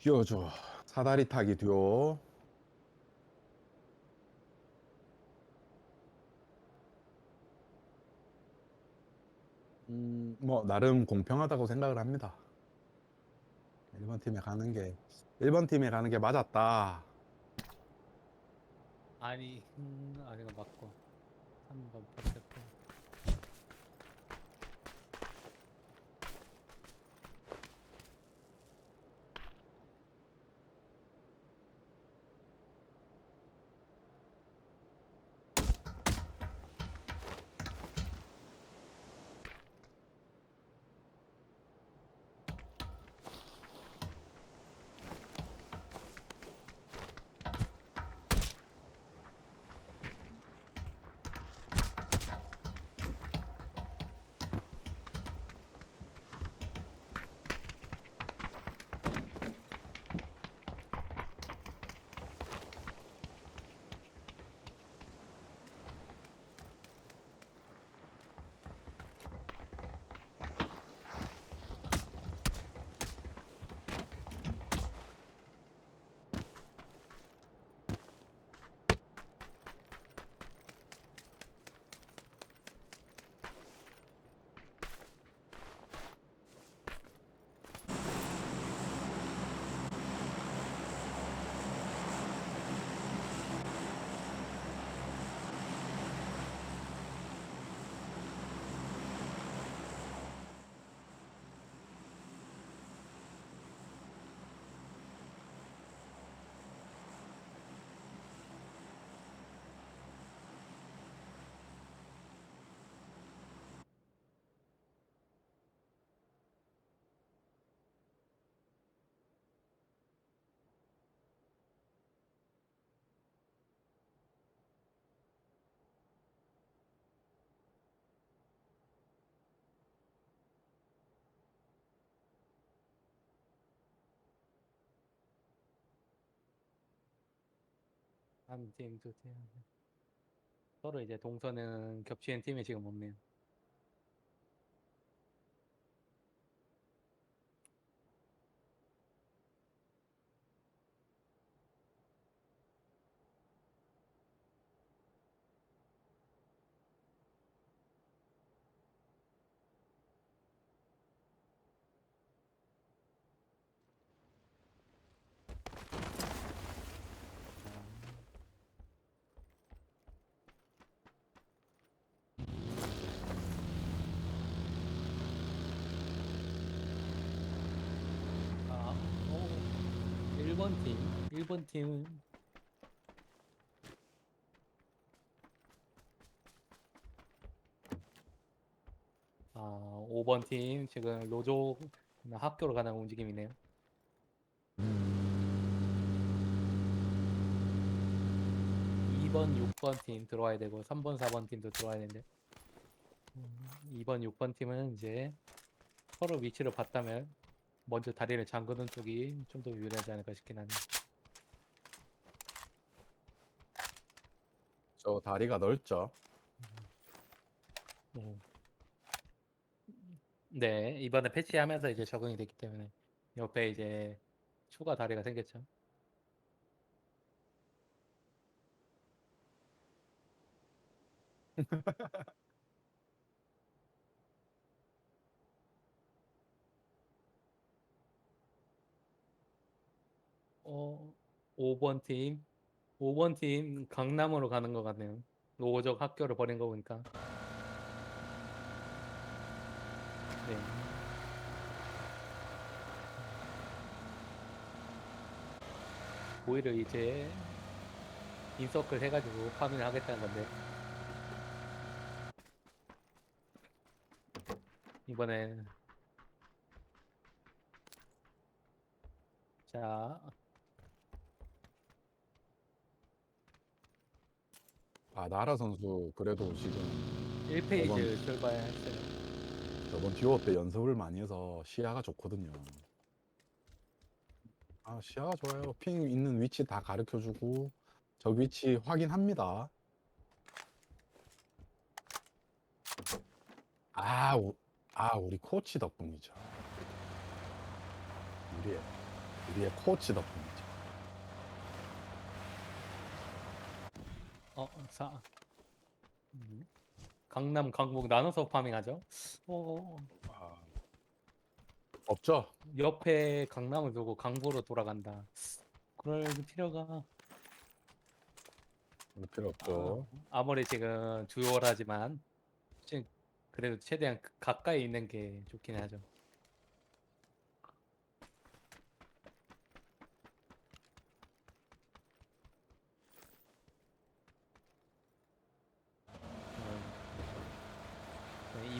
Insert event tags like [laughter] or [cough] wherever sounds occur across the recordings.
끼워줘. 사다리 타기 듀오. 음, 뭐 나름 공평하다고 생각을 합니다. 1번 팀에 가는 게 1번 팀에 가는 게 맞았다. 아니 음, 아래가 맞고 3번 버텼고 한 팀, 두 팀. 서로 이제 동선은 겹치는 팀이 지금 없네요. 아, 오, 1번 팀, 1번 팀은 아, 5번 팀 지금 로조 학교로 가는 움직임이네요. 2번, 6번 팀 들어와야 되고 3번, 4번 팀도 들어와야 되는데 2번, 6번 팀은 이제 서로 위치를 봤다면 먼저 다리를 잠그는 쪽이 좀 더 유리하지 않을까 싶긴 하네. 저 다리가 넓죠. 음. 네, 이번에 패치하면서 이제 적응이 됐기 때문에 옆에 이제 추가 다리가 생겼죠. [laughs] 어, 5번 팀, 5번 팀 강남으로 가는 것 같네요. 노적 학교를 버린 거 보니까. 네. 오히려 이제 인서클 해가지고 파밍을 하겠다는 건데 이번엔 자 아 나라 선수 그래도 지금 1페이지 저번- 출발했어요. 저번 듀오 때 연습을 많이 해서 시야가 좋거든요. 아 시야가 좋아요. 핑 있는 위치 다 가르쳐주고 저 위치 확인합니다. 아, 우, 아 우리 코치 덕분이죠. 우리 우리의 코치 덕분이죠. 어, 사. 음. 강남, 강북 나눠서 파밍하죠. 어, 아, 없죠. 옆에 강남을 두고 강북으로 돌아간다. 그럴 필요가 그럴 필요 없죠. 아, 아무리 지금 두월하지만 지금 그래도 최대한 그- 가까이 있는 게 좋긴 하죠.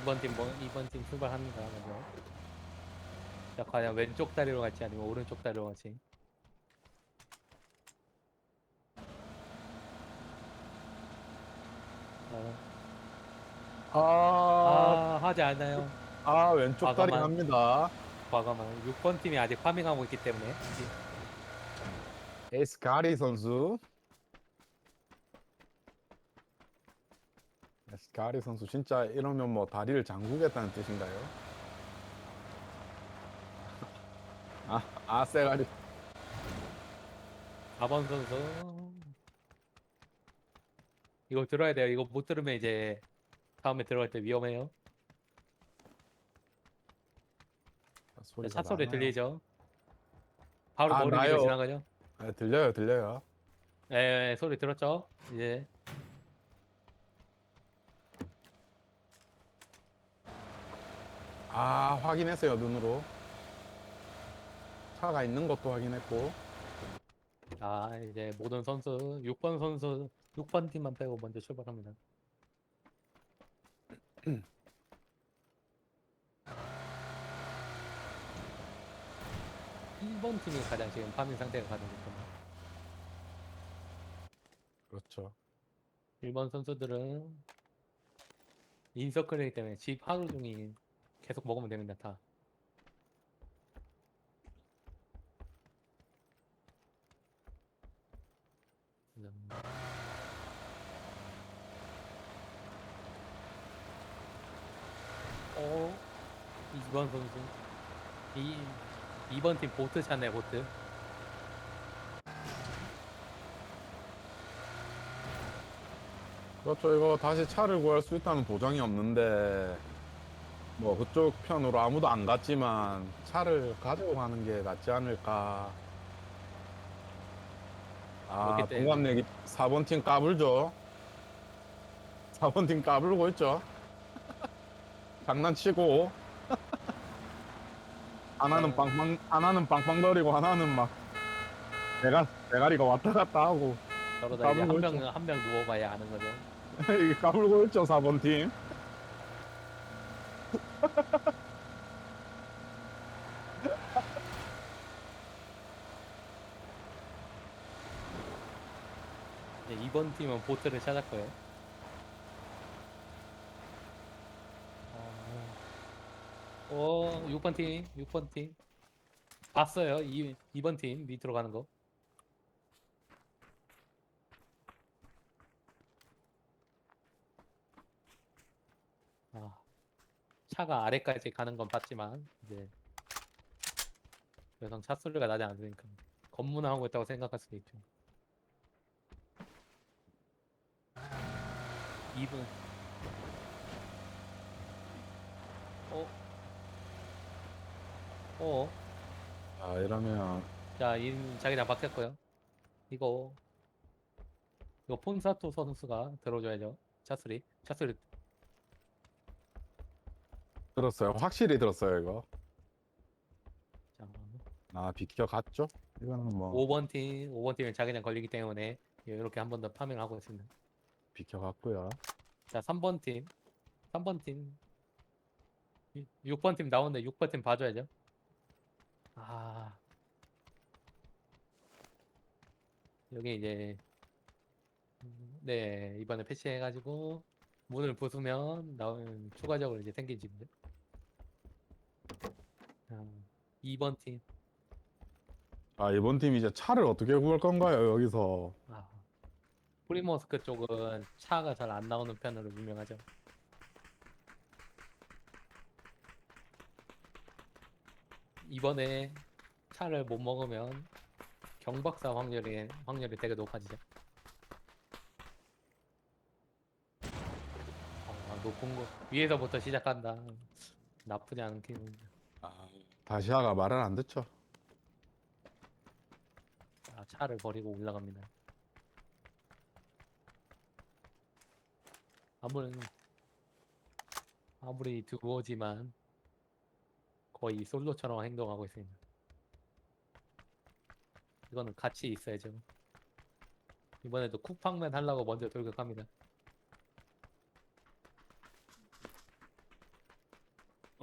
네, 2번 팀, 뭐, 2번 팀 출발합니다. 먼저. 자, 과연 왼쪽 다리로 갈지 아니면 오른쪽 다리로 갈지. 어, 아, 아, 하지 않아요. 아 왼쪽 다리 과감한- 갑니다. 과감한 6번 팀이 아직 파밍하고 있기 때문에 에이스 가리 선수. 에이스 가리 선수 진짜 이러면 뭐 다리를 잠그겠다는 뜻인가요? 아, 아 세가리. 4번 선수 이거 들어야 돼요. 이거 못 들으면 이제 다음에 들어갈 때 위험해요. 소리가 차 소리 나나요? 들리죠? 바로 아, 머리 위로. 지나가죠? 네, 들려요, 들려요. 예, 예, 소리 들었죠? 이제 아 확인했어요 눈으로. 차가 있는 것도 확인했고. 아 이제 모든 선수 6번 선수 6번 팀만 빼고 먼저 출발합니다. 일번 팀이 가장 지금 파밍 상태가 가장 좋습니다. 그렇죠. 1번 선수들은 인서클이기 때문에 집 하루 종일 계속 먹으면 됩니다. 다. 음. 어, 2번 선수. 이 2번 팀 보트 차네 보트. 그렇죠. 이거 다시 차를 구할 수 있다는 보장이 없는데 뭐 그쪽 편으로 아무도 안 갔지만 차를 가지고 가는 게 낫지 않을까. 아, 그렇기 때문에. 동갑내기 4번 팀 까불죠. 4번 팀 까불고 있죠. 장난치고 하나는 네. 빵빵 하나는 빵빵거리고 하나는 막 대가 대가리가 왔다 갔다 하고 서로 다 이제 까불고 한 있죠. 명한 명 누워봐야 아는 거죠. [laughs] 이게 까불고 있죠 4번 팀. 네, 2번 팀은 보트를 찾았고요. 어, 어, 6번 팀, 6번 팀. 봤어요. 2, 2번 팀 밑으로 가는 거. 차가 아래까지 가는 건 봤지만 이제 여성 차 소리가 나지 않으니까 검문하고 있다고 생각할 수도 있죠. 2분. 어? 어? 아 이러면 자, 이 자기장 바뀌었고요. 이거 이거 폰사토 선수가 들어줘야죠. 차수리, 차수리. 들었어요. 확실히 들었어요 이거. 자, 아 비켜 갔죠? 이거는 뭐 5번 팀, 5번 팀은 자기장 걸리기 때문에 이렇게 한 번 더 파밍하고 있습니다. 비켜 갔고요. 자, 3번 팀, 3번 팀, 6번 팀 나오는데 6번 팀 봐줘야죠. 아, 여기 이제 음, 네 이번에 패치해가지고 문을 부수면 나오는 추가적으로 이제 생긴 집인 데. 아, 2번 팀, 아 이번 팀 이제 차를 어떻게 구할 건가요 여기서? 아, 프리모스크 쪽은 차가 잘 안 나오는 편으로 유명하죠. 이번에 차를 못 먹으면 경박사 확률이 확률이 되게 높아지죠. 아, 높은 곳 위에서부터 시작한다. 나쁘지 않은 기분. 다시아가 말을 안 듣죠. 아, 차를 버리고 올라갑니다. 아무리 아무리 두고지만 거의 솔로처럼 행동하고 있습니다. 이거는 같이 있어야죠. 이번에도 쿠팡맨 하려고 먼저 돌격합니다.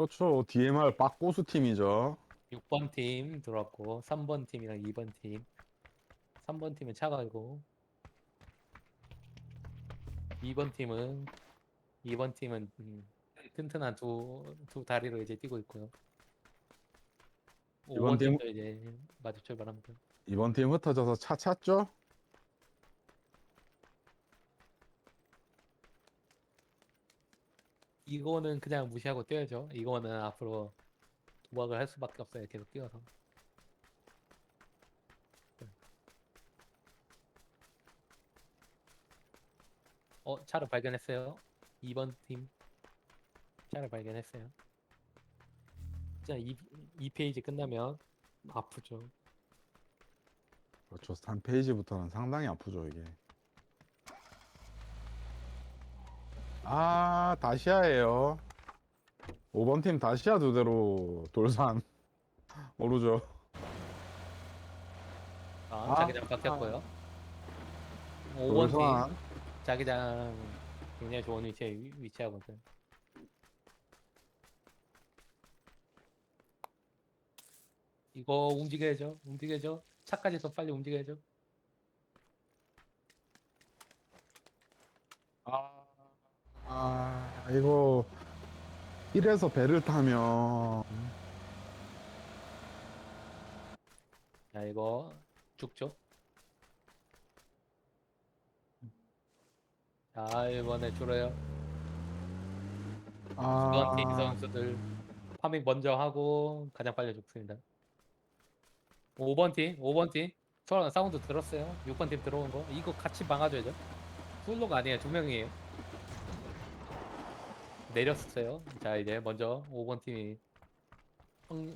그렇죠. DMR 빡고수 팀이죠. 6번 팀 들어왔고 3번 팀이랑 2번 팀 3번 팀은 차가고 2번 팀은 2번 팀은 음, 튼튼한 두, 두 다리로 이제 뛰고 있고요 이번 5번 팀- 팀도 이제 마주 출발합니다 이번 팀 흩어져서 차 찾죠? 이거는 그냥 무시하고 뛰어야죠. 이거는 앞으로 도박을 할 수밖에 없어요. 계속 뛰어서. 어 차를 발견했어요. 2번 팀. 차를 발견했어요. 진짜 이, 이 페이지 끝나면 아프죠. 그렇죠. 3페이지부터는 상당히 아프죠, 이게. 아, 다시아예요. 5번 팀 다시아 두 대로 돌산. 모르죠. 아, 아, 자기장 바뀌었고요 5번 팀 돌산. 자기장 굉장히 좋은 위치에 위- 위치하거든. 이거 움직여야죠. 움직여야죠. 차까지 더 빨리 움직여야죠. 아, 아, 이거 1에서 배를 타면 자, 이거 죽죠. 자, 이번에 줄어요. 이번 팀 아, 선수들 파밍 먼저 하고 가장 빨리 죽습니다. 5번 팀, 5번 팀. 저 사운드 들었어요. 6번 팀 들어온 거. 이거 같이 막아줘야죠. 솔로가 아니에요. 두 명이에요. 내렸어요. 자, 이제 먼저 5번 팀이 황,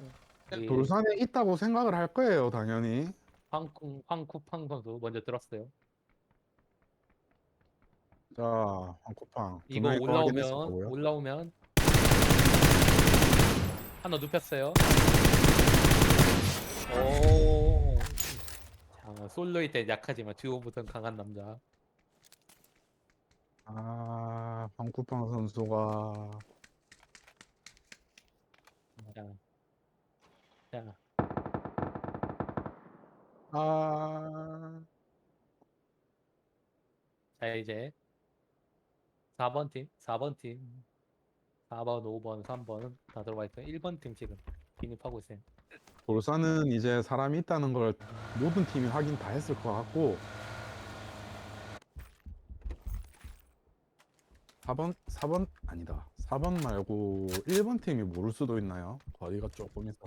이 돌산에 있다고 생각을 할 거예요, 당연히. 황쿵, 황쿠팡 선수 먼저 들었어요. 자, 황쿠팡. 두 이거 거 올라오면 확인했을 거고요. 올라오면 하나 눕혔어요. 오. 자, 솔로일 때 약하지만 듀오부터는 강한 남자. 아, 황쿠팡 선수가 자, 자, 아, 자 이제 4번 팀, 4번 팀, 4번, 5번, 3번 다 들어와 있어요. 1번 팀 지금 진입하고 있어요. 돌산은 이제 사람이 있다는 걸 모든 팀이 확인 다 했을 것 같고 4번 4번 아니다 4번 말고 1번 팀이 모를 수도 있나요? 거리가 조금 있어.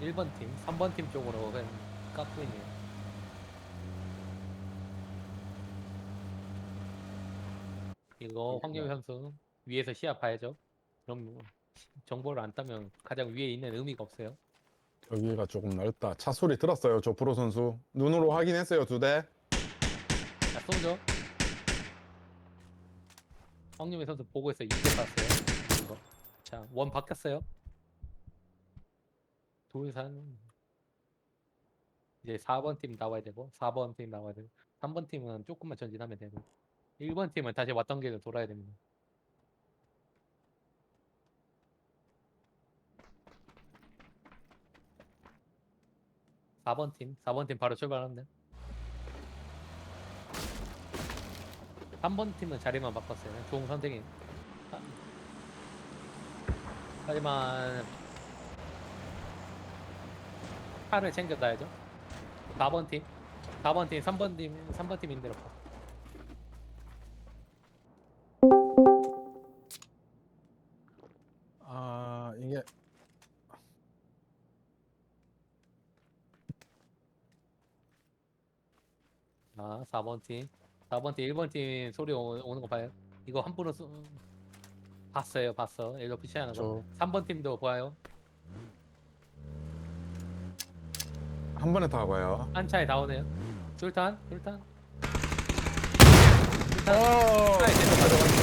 1번 팀, 3번 팀 쪽으로 그냥 깎고 있네요. 이거 황영희 선수 위에서 시야 봐야죠. 그럼 뭐 정보를 안 따면 가장 위에 있는 의미가 없어요. 여기가 조금 넓다. 차 소리 들었어요, 조프로 선수. 눈으로 확인했어요, 두 대. 자, 쏘죠. 황영희 선수 보고 있어. 이제 봤어요. 이거. 자, 원 바뀌었어요. 돌산 이제 4번 팀 나와야 되고 4번 팀 나와야 되고 3번 팀은 조금만 전진하면 되고 1번 팀은 다시 왔던 길로 돌아야 됩니다. (4번) 팀 (4번) 팀 바로 출발합니다. 3번 팀은 자리만 바꿨어요. 좋은 선택이. 아. 하지만 차를 챙겨놔야죠. 4번 팀, 4번 팀, 3번 팀, 3번 팀 인대로. 4번 팀. 4번 팀 1번 팀 소리 오, 오는 거 봐요. 이거 한 분은 쏘... 봤어요 봤어. 일로 푸시하는 거. 저 3번 팀도 봐요. 한 번에 다 가요. 한 차에 다 오네요. 술탄 술탄. 어, 차에 계속 가져갔죠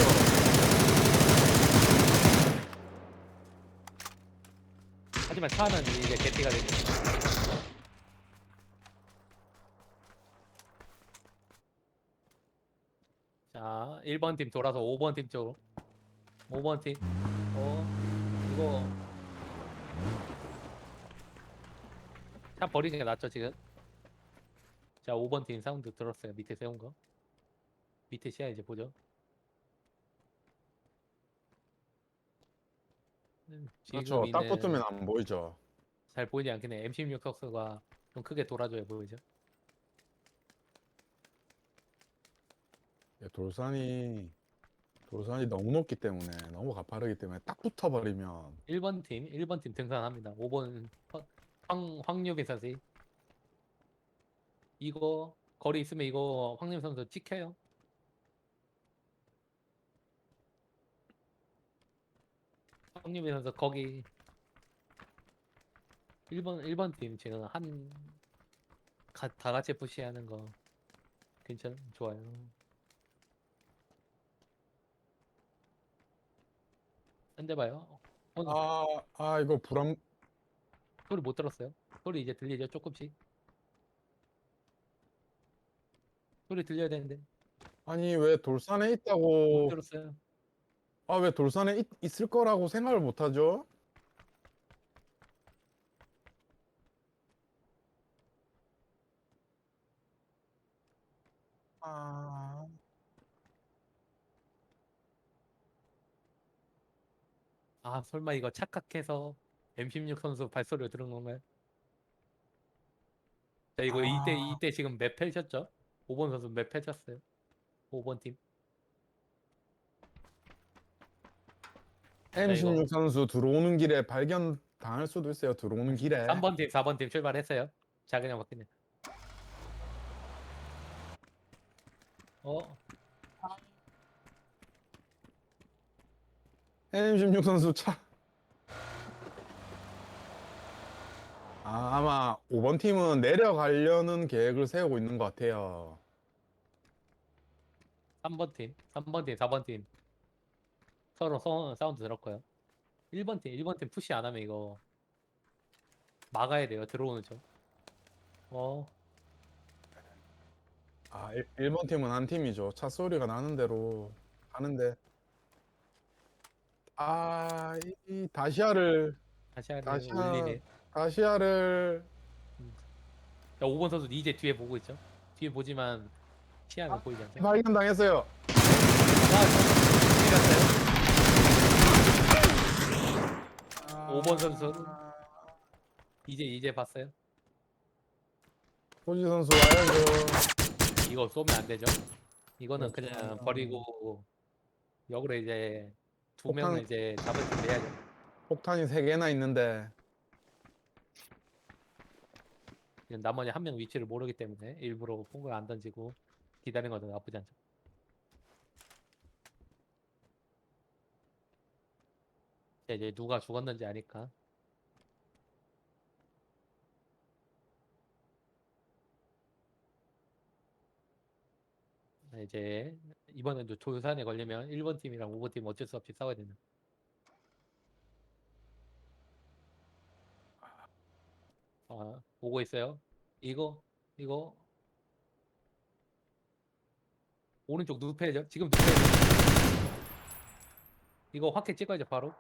하지만 차는 이제 개피가 되죠 자 1번 팀 돌아서 5번 팀 쪽으로. 5번 팀. 어, 이거. 차 버리는 게 낫죠 지금? 자 5번 팀 사운드 들었어요. 밑에 세운 거. 밑에 시야 이제 보죠. 음, 그렇죠. 지금 딱 붙으면 안 보이죠. 잘 보이지 않긴 해. M16 석수가 좀 크게 돌아줘야 보이죠 예, 돌산이 돌산이 너무 높기 때문에 너무 가파르기 때문에 딱 붙어버리면. 1번 팀 1번 팀 등산합니다. 5번 황, 황유비 선수. 이거 거리 있으면 이거 황님 선수 찍혀요. 황유비 선수 거기. 1번 1번 팀 지금 한 가, 다 같이 푸시하는 거 괜찮 좋아요 현대 봐요 오늘 아, 아 이거 불안 소리 못 들었어요? 소리 이제 들리죠? 조금씩. 소리 들려야 되는데 아니 왜 돌산에 못 있다고 들었어요. 아 왜 돌산에 있, 있을 거라고 생각을 못 하죠? 아 설마 이거 착각해서 M16 선수 발소리를 들은 건가요? 자 이거 이때 아. 이때 지금 맵 펼쳤죠? 5번 선수 맵 펼쳤어요. 5번 팀. M16 선수 들어오는 길에 발견 당할 수도 있어요. 들어오는 길에. 3번 팀, 4번 팀 출발했어요. 자 그냥 바뀌네. 어 M16 선수 차. 아, 아마 5번 팀은 내려가려는 계획을 세우고 있는 것 같아요. 3번 팀, 3번 팀, 4번 팀 서로 서, 사운드 들었고요. 1번 팀, 1번 팀 푸시 안 하면 이거 막아야 돼요. 들어오는 점. 어, 아, 1, 번 팀은 한 팀이죠. 차 소리가 나는 대로 하는데. 아, 이, 이 다시아를, 다시 하려 다시 올리네. 다시아를. 자, 5번 선수 이제 뒤에 보고 있죠. 뒤에 보지만 시야는 보이지 않죠. 발견 당했어요. 아, 어디 갔어요? 5번 선수. 이제 이제 봤어요. 호지 선수 와야죠. 이거 쏘면 안 되죠. 이거는 그렇죠. 그냥 버리고 역으로 이제 두 폭탄- 명은 이제 잡을 준비 해야죠. 폭탄이 3개나 있는데. 그냥 나머지 한 명 위치를 모르기 때문에 일부러 폭을 안 던지고 기다리는 것도 나쁘지 않죠. 자, 이제 누가 죽었는지 아니까. 자, 이제 이번에도 조산에 걸리면 1번 팀이랑 5번 팀 어쩔 수 없이 싸워야 되는. 아, 보고 있어요. 이거, 이거. 오른쪽 눕혀야죠. 지금 눕혀야죠. 이거 확해 찍어야죠, 바로.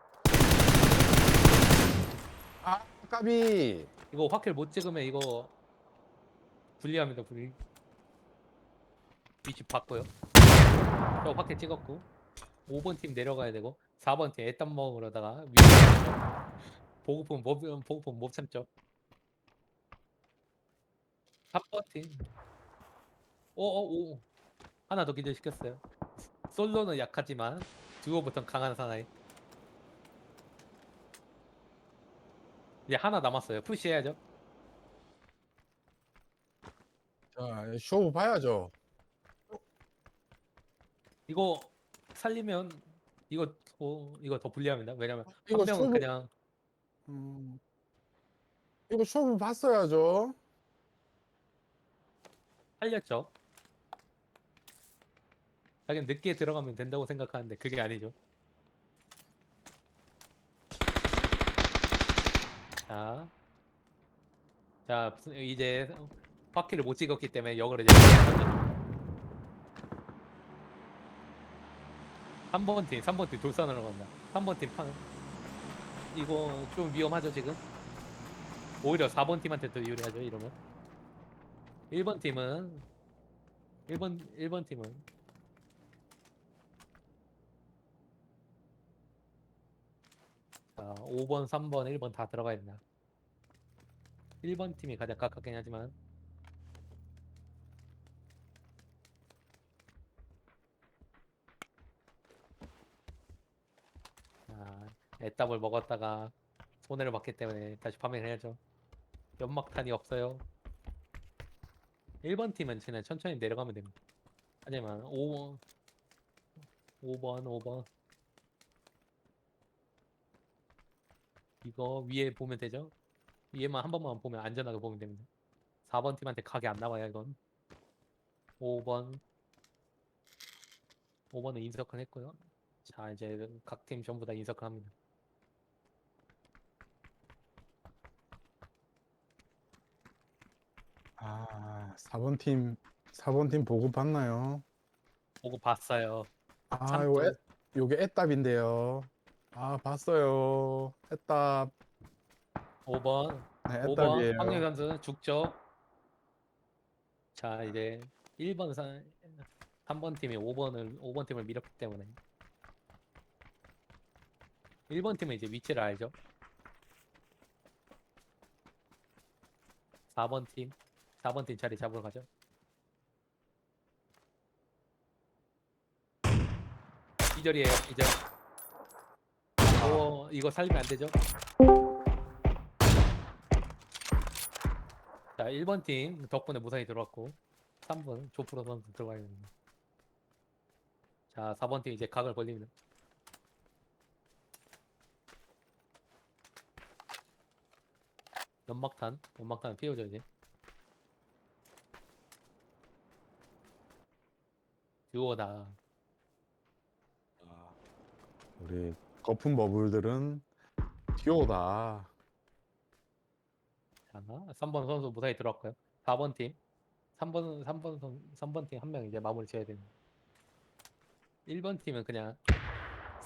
아, 까비. 이거 확해를 못 찍으면 이거 불리합니다, 불리. 위치 바꿔요. 저 확해 찍었고. 5번 팀 내려가야 되고 4번 팀 애땀 먹으러다가 위에 보고품 못 보고품 못 참죠. 3번 팀. 오오오 하나 더 기절 시켰어요. 솔로는 약하지만 듀오부터 강한 사나이. 이제 하나 남았어요. 푸시해야죠. 자, 쇼 봐야죠. 이거 살리면 이거 어, 이거 더 불리합니다. 왜냐면 이거 한 명은 쇼부- 그냥 음, 이거 쇼부 봤어야죠. 살렸죠. 자기는 늦게 들어가면 된다고 생각하는데 그게 아니죠. 자, 자 이제 바퀴를 못 찍었기 때문에 역을 이제 3번 팀, 3번 팀 돌산으로 간다. 3번 팀 판. 이거 좀 위험하죠 지금? 오히려 4번 팀한테 더 유리하죠 이러면. 1번 팀은 1번 1번 팀은 자, 5번, 3번, 1번 다 들어가야 된다. 1번 팀이 가장 가깝긴 하지만 자, 애답을 먹었다가 손해를 봤기 때문에 다시 파밍을 해야죠. 연막탄이 없어요. 1번 팀은 그냥 천천히 내려가면 됩니다. 하지만 5번 5번 5번 이거 위에 보면 되죠? 위에만 한 번만 보면 안전하게 보면 됩니다. 4번 팀한테 각이 안 나와요 이건 5번 5번은 인서클 했고요. 자 이제 각 팀 전부 다 인서클 합니다. 아, 4번 팀, 4번 팀 보고 봤나요? 보고 봤어요. 아, 참 요거 또- 애, 요게 애답인데요. 아, 봤어요. 애답. 5번 네, 5번 애답이에요. 황영 선수 죽죠. 자 이제 1번 3번 팀이 5번을 5번 팀을 밀었기 때문에 1번 팀은 이제 위치를 알죠. 4번 팀 4번 팀 자리 잡으러 가죠. 기절이에요. 기절. 오 이거 살리면 안 되죠. 자, 1번 팀 덕분에 무사히 들어왔고 3번 조프로 선수 들어가야 됩니다. 자, 4번 팀 이제 각을 벌립니다. 연막탄, 연막탄 피워줘 이제. 듀오다. 아, 우리 거품 버블들은 듀오다. 자, 3번 선수 무사히 들어왔고요. 4번 팀. 3번 3번 선 3번 팀 한 명 이제 마무리 지어야 됩니다. 1번 팀은 그냥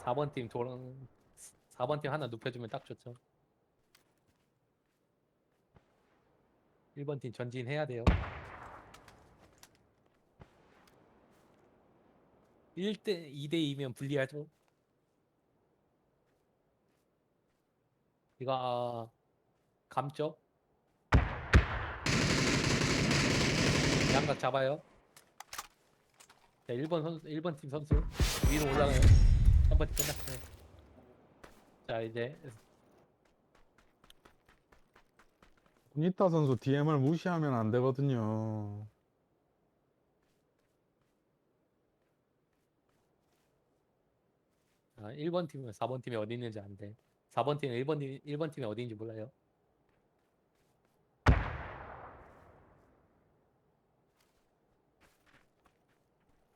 4번 팀 돌아 4번 팀 하나 눕혀주면 딱 좋죠. 1번 팀 전진해야 돼요. 1대 2대 2면 불리하죠. 이거 아, 감죠? 양각 잡아요. 자, 1번 선수, 1번 팀 선수 위로 올라가요. 3번 팀 끝났어요. 자, 이제 구니타 선수 DM을 무시하면 안 되거든요. 아, 1번 팀은 4번 팀이 어디 있는지 안 돼. 4번 팀은 1번 팀 1번 팀이 어디 있는지 몰라요.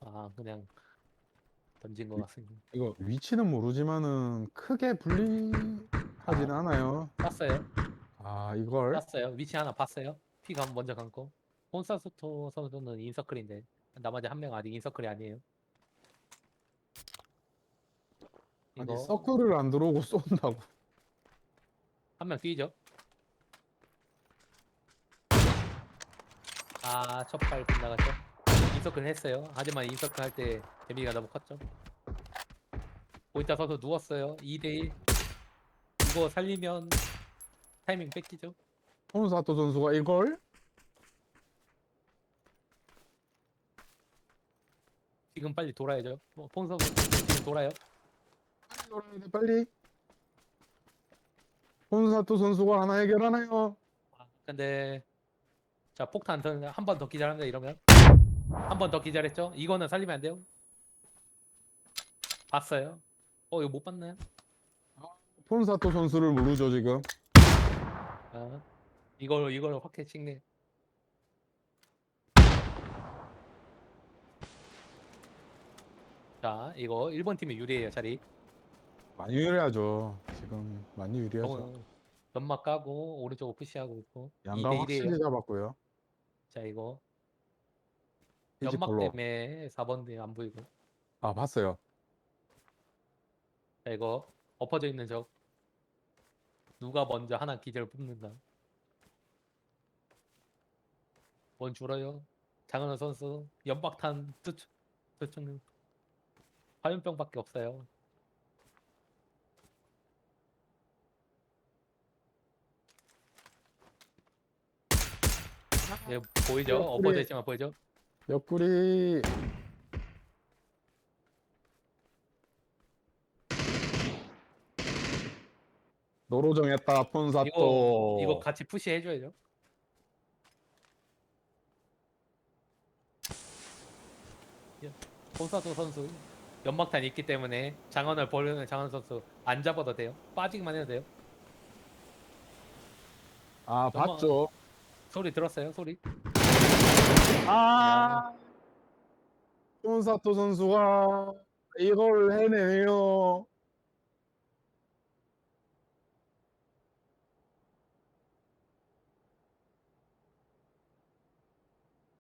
아, 그냥 던진 것 같습니다. 이거 위치는 모르지만은 크게 불리하진 않아요. 땄어요. 아, 이걸 땄어요. 위치 하나 봤어요. 피가 먼저 감고. 혼사소토 선수는 인서클인데 나머지 한 명 아직 인서클이 아니에요. 아니 이거 서클을 안 들어오고 [laughs] 쏜다고. 한 명 뛰죠. 아, 첫발 빗나갔죠. 인서클 했어요. 하지만 인서클 할 때 데미지가 너무 컸죠. 보이타 선수 누웠어요. 2대1. 이거 살리면 타이밍 뺏기죠. 혼사토 선수가 이걸 지금 빨리 돌아야죠. 뭐, 폰 선수 지금 돌아요. 빨리 돌아야 돼, 빨리. 혼사토 선수가 하나 해결하나요? 아, 근데 자 폭탄 한 번 더 기절합니다. 이러면 한 번 더 기절했죠. 이거는 살리면 안 돼요. 봤어요? 어 이거 못 봤나요? 폰사토 선수를 모르죠 지금. 아, 이걸 이걸 확해 찍네. 자, 이거 1번 팀이 유리해요, 자리. 많이 유리하죠. 지금 많이 유리하죠. 어, 연막 까고 오른쪽으로 푸시하고 있고. 양감 2대 확실히 1이에요. 잡았고요. 자, 이거 연막 컬러. 때문에 4번 팀안 보이고. 아 봤어요. 자, 이거 엎어져 있는 적. 누가 먼저 하나 기절 뽑는다. 원 줄어요. 장은호 선수 연막탄 투척 투척 화염병밖에 없어요. 예, 보이죠? 옆구리. 엎어져 있지만 보이죠? 옆구리. 노로 정했다 폰사토. 이거 이거 같이 푸시 해 줘야죠. 폰사도 선수 연막탄 있기 때문에 장원을 버리는 장원 선수 안 잡아도 돼요. 빠지기만 해도 돼요. 아. 봤죠. 소리 들었어요? 소리? 아 폰사토 선수가 이걸 해내네요.